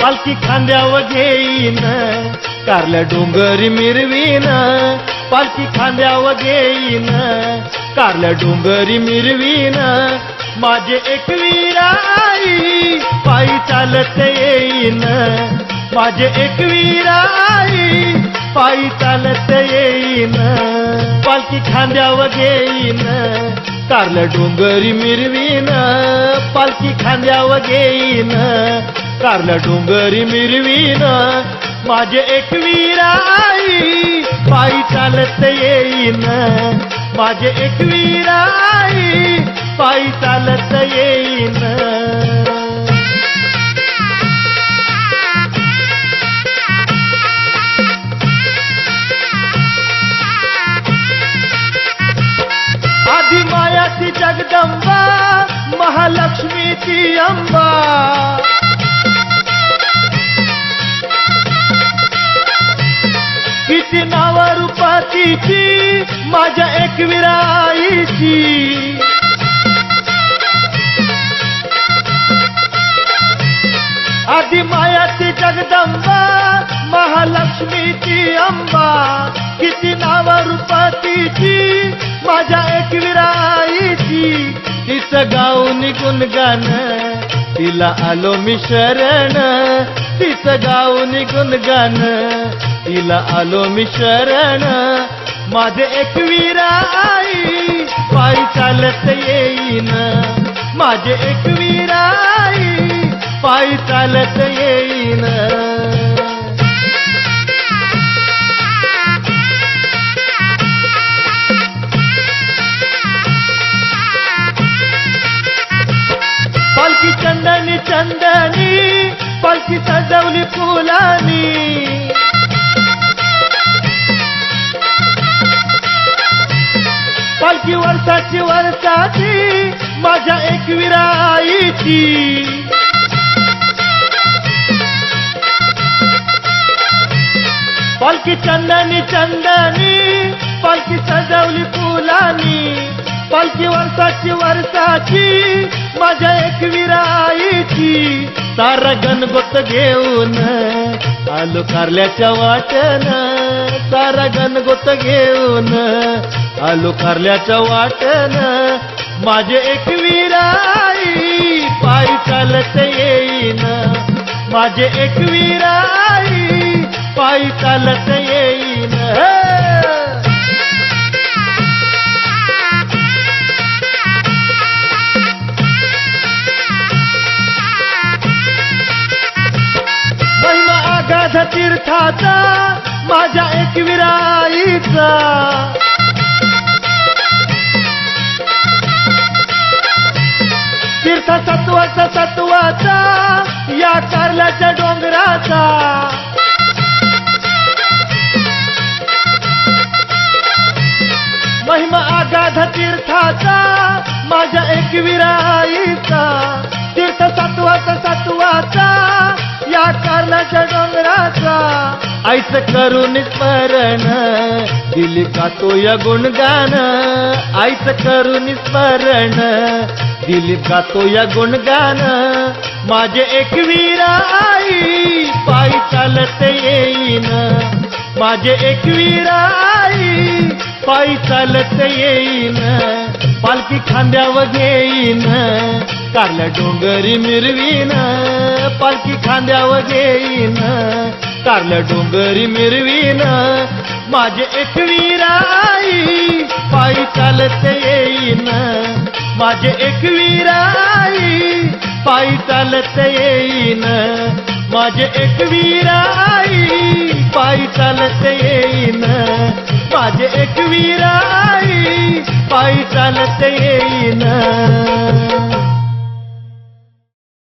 पालखी खांद्यावर घेईन कारल्या डोंगरी मिरवीन. पालखी खांद्यावर घेईन कारल्या डोंगरी मिरवीन. माझे एकवीरा आई पायी चालत येईन. माझे एकवीरा आई पायी चालत येईन. पालखी खांद्यावर घेईन कारलं डोंगरी मिरवीन. पालखी खांद्यावर घेईन कारला डोंगरी मिरवीन. माझे एकवीरा आई पायी चालत येईन. माझे एकवीरा आई पायी चालत येईन. आधी मायाची जगदंबा महालक्ष्मीची अंबा. रूपातीची माझ्या एकविरा आईची आधी मायाची जगदंबा महालक्ष्मीची अंबा. किती नाव रूपातीची माझ्या एकविरा आईची तिचं गाऊन गुणगान तिला आलो मी शरण. तिचं गाऊन गुणगान तिला आलो मी शरण. माझे एकविरा आई पायी चालत येईन. माझे एकविरा आई पायी चालत येईन. पालखी चंदनी चंदनी पालखी सजवली फुलानी. पालखी वर्षाची वर्षाची माझ्या एकविरा आईची पालखी चंदनी चंदनी पालखी सजवली फुलानी. पालखी वर्षाची वर्षाची माझ्या एकविरा आईची तारा गणगोत घेऊन आलो कारल्याच्या वाटन. सारा गणगोत घेऊन आलो कारल्याच्या वाटन. माझे एकविरा आई पायी चालत येईन. माझे एकविरा आई पायी चालत येईन. महिमा आगाध तीर्थाचा माझ्या एक विराईचा सत्वाचा तत्वाचा या कारल्याच्या डोंगराचा. महिमा आगाध तीर्थाचा माझ्या एकविरा आईचा तीर्थ सत्वाचा सत्वाचा या कारल्याच्या डोंगराचा. आईचं करून स्मरण दिली का तो या गुणगान? आईचं करून स्मरण दिलीप गातो या गुणगान? माझे एकवीरा आई पायी चालत येईन. माझे एकवीरा आई पायी चालत येईन. पालखी खांद्यावर घेईन. कारल्या डोंगरी मिरवीन. पालखी खांद्यावर घेईन. कारल्या डोंगरी मिरवीन. माझे एकवीरा आई पायी चालत येईन. माझे एकवीरा आई पायी चालत येईन. माझे एकवीरा आई पायी चालत येईन. माझे एकवीरा आई पायी चालत येईन.